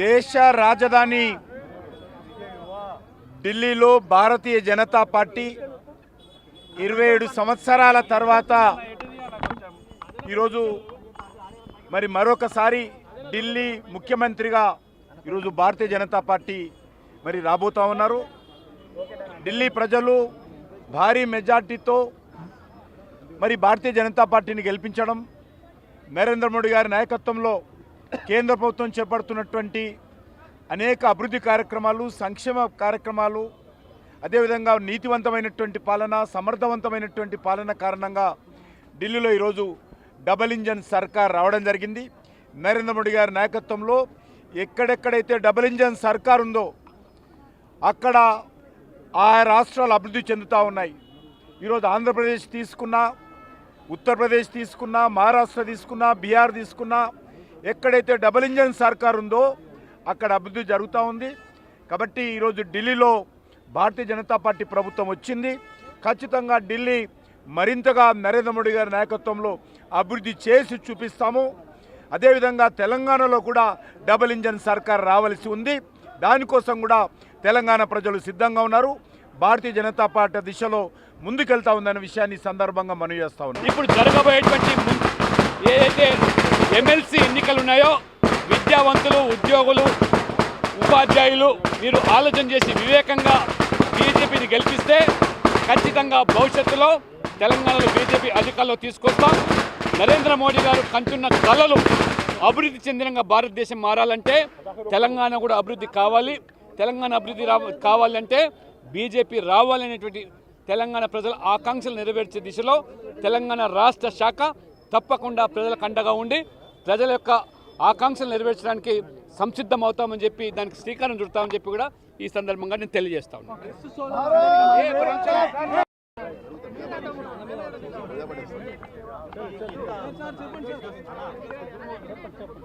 దేశ రాజధాని ఢిల్లీలో భారతీయ జనతా పార్టీ ఇరవై ఏడు సంవత్సరాల తర్వాత ఈరోజు మరి మరొకసారి ఢిల్లీ ముఖ్యమంత్రిగా ఈరోజు భారతీయ జనతా పార్టీ మరి రాబోతా ఉన్నారు. ఢిల్లీ ప్రజలు భారీ మెజార్టీతో మరి భారతీయ జనతా పార్టీని గెలిపించడం నరేంద్ర మోడీ గారి నాయకత్వంలో కేంద్ర ప్రభుత్వం చేపడుతున్నటువంటి అనేక అభివృద్ధి కార్యక్రమాలు సంక్షేమ కార్యక్రమాలు అదేవిధంగా నీతివంతమైనటువంటి పాలన సమర్థవంతమైనటువంటి పాలన కారణంగా ఢిల్లీలో ఈరోజు డబల్ ఇంజన్ సర్కార్ రావడం జరిగింది. నరేంద్ర మోడీ గారి నాయకత్వంలో ఎక్కడెక్కడైతే డబల్ ఇంజన్ సర్కార్ ఉందో అక్కడ ఆ రాష్ట్రాలు అభివృద్ధి చెందుతూ ఉన్నాయి. ఈరోజు ఆంధ్రప్రదేశ్ తీసుకున్నా ఉత్తరప్రదేశ్ తీసుకున్నా మహారాష్ట్ర తీసుకున్నా బీహార్ తీసుకున్నా ఎక్కడైతే డబుల్ ఇంజన్ సర్కార్ ఉందో అక్కడ అభివృద్ధి జరుగుతూ ఉంది. కాబట్టి ఈరోజు ఢిల్లీలో భారతీయ జనతా పార్టీ ప్రభుత్వం వచ్చింది. ఖచ్చితంగా ఢిల్లీ మరింతగా నరేంద్ర మోడీ గారి నాయకత్వంలో అభివృద్ధి చేసి చూపిస్తాము. అదేవిధంగా తెలంగాణలో కూడా డబుల్ ఇంజన్ సర్కార్ రావాల్సి ఉంది. దానికోసం కూడా తెలంగాణ ప్రజలు సిద్ధంగా ఉన్నారు. భారతీయ జనతా పార్టీ దిశలో ముందుకెళ్తా ఉందనే విషయాన్ని సందర్భంగా మనవి చేస్తా ఉన్నాం. ఇప్పుడు జరగబోయేటువంటి ఏదైతే ఎమ్మెల్సీ ఉన్నాయో విద్యావంతులు ఉద్యోగులు ఉపాధ్యాయులు మీరు ఆలోచన చేసి వివేకంగా బీజేపీని గెలిపిస్తే ఖచ్చితంగా భవిష్యత్తులో తెలంగాణలో బీజేపీ అధికారంలో తీసుకొస్తాం. నరేంద్ర మోడీ గారు కంటున్న కళలు అభివృద్ధి చెందినంగా భారతదేశం మారాలంటే తెలంగాణ కూడా అభివృద్ధి కావాలి. తెలంగాణ అభివృద్ధి కావాలంటే బీజేపీ రావాలనేటువంటి తెలంగాణ ప్రజల ఆకాంక్షలు నెరవేర్చే దిశలో తెలంగాణ రాష్ట్ర శాఖ తప్పకుండా ప్రజలకు అండగా ఉండి ప్రజల యొక్క ఆకాంక్షలు నెరవేర్చడానికి సంసిద్ధం అవుతామని చెప్పి దానికి శ్రీకారం చుడతామని చెప్పి కూడా ఈ సందర్భంగా నేను తెలియజేస్తా ఉన్నాను